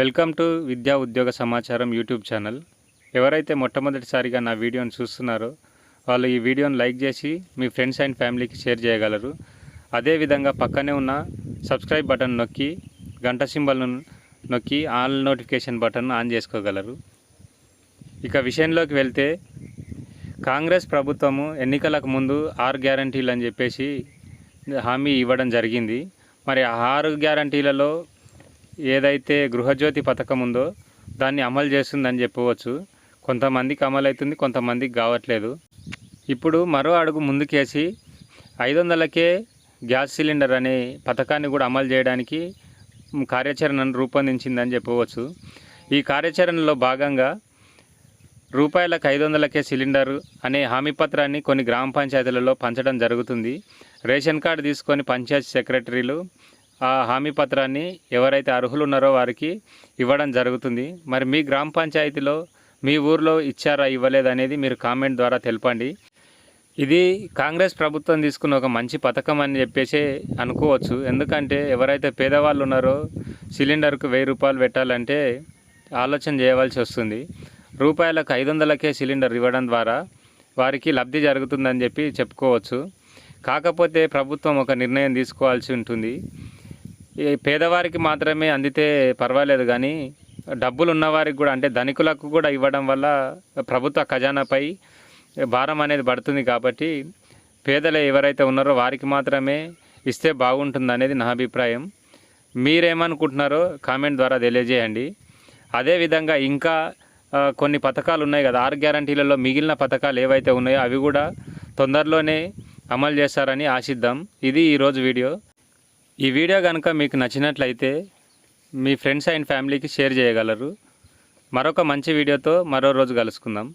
Welcome to విద్యా ఉద్యోగ సమాచారం యూట్యూబ్ ఛానల్. ఎవరైతే మొట్టమొదటిసారిగా నా వీడియోను చూస్తున్నారో వాళ్ళు ఈ వీడియోను లైక్ చేసి మీ ఫ్రెండ్స్ అండ్ ఫ్యామిలీకి షేర్ చేయగలరు. అదేవిధంగా పక్కనే ఉన్న సబ్స్క్రైబ్ బటన్ నొక్కి గంట సింబల్ను నొక్కి ఆల్ నోటిఫికేషన్ బటన్ ఆన్ చేసుకోగలరు. ఇక విషయంలోకి వెళ్తే కాంగ్రెస్ ప్రభుత్వము ఎన్నికలకు ముందు ఆరు గ్యారంటీలు అని చెప్పేసి హామీ ఇవ్వడం జరిగింది. మరి ఆరు గ్యారంటీలలో ఏదైతే గృహజ్యోతి పథకం ఉందో దాన్ని అమలు చేస్తుందని చెప్పవచ్చు. కొంతమందికి అమలు అవుతుంది కొంతమందికి కావట్లేదు. ఇప్పుడు మరో అడుగు ముందుకేసి ఐదు వందలకే గ్యాస్ సిలిండర్ అనే పథకాన్ని కూడా అమలు చేయడానికి కార్యాచరణను రూపొందించిందని చెప్పవచ్చు. ఈ కార్యాచరణలో భాగంగా రూపాయలకు ఐదు వందలకే సిలిండర్ అనే హామీ పత్రాన్ని కొన్ని గ్రామ పంచాయతీలలో పంచడం జరుగుతుంది. రేషన్ కార్డు తీసుకొని పంచాయతీ సెక్రటరీలు ఆ హామీ పత్రాన్ని ఎవరైతే అర్హులు ఉన్నారో వారికి ఇవ్వడం జరుగుతుంది. మరి మీ గ్రామ పంచాయతీలో మీ ఊర్లో ఇచ్చారా ఇవ్వలేదు అనేది మీరు కామెంట్ ద్వారా తెలపండి. ఇది కాంగ్రెస్ ప్రభుత్వం తీసుకున్న ఒక మంచి పథకం అని చెప్పేసి అనుకోవచ్చు. ఎందుకంటే ఎవరైతే పేదవాళ్ళు ఉన్నారో సిలిండర్కు వెయ్యి రూపాయలు పెట్టాలంటే ఆలోచన చేయవలసి వస్తుంది. రూపాయలకు ఐదు వందలకే సిలిండర్ ఇవ్వడం ద్వారా వారికి లబ్ధి జరుగుతుందని చెప్పి చెప్పుకోవచ్చు. కాకపోతే ప్రభుత్వం ఒక నిర్ణయం తీసుకోవాల్సి ఉంటుంది. పేదవారికి మాత్రమే అందితే పర్వాలేదు కానీ డబ్బులు ఉన్నవారికి కూడా అంటే ధనికులకు కూడా ఇవ్వడం వల్ల ప్రభుత్వ ఖజానాపై భారం అనేది పడుతుంది కాబట్టి పేదలు ఎవరైతే ఉన్నారో వారికి మాత్రమే ఇస్తే బాగుంటుంది అనేది నా అభిప్రాయం. మీరేమనుకుంటున్నారో కామెంట్ ద్వారా తెలియజేయండి. అదేవిధంగా ఇంకా కొన్ని పథకాలు ఉన్నాయి కదా ఆరు గ్యారంటీలలో మిగిలిన పథకాలు ఏవైతే ఉన్నాయో అవి కూడా తొందరలోనే అమలు చేస్తారని ఆశిద్దాం. ఇది ఈరోజు వీడియో. ఈ వీడియో కనుక మీకు నచ్చినట్లయితే మీ ఫ్రెండ్స్ అండ్ ఫ్యామిలీకి షేర్ చేయగలరు. మరొక మంచి వీడియోతో మరో రోజు కలుసుకుందాం.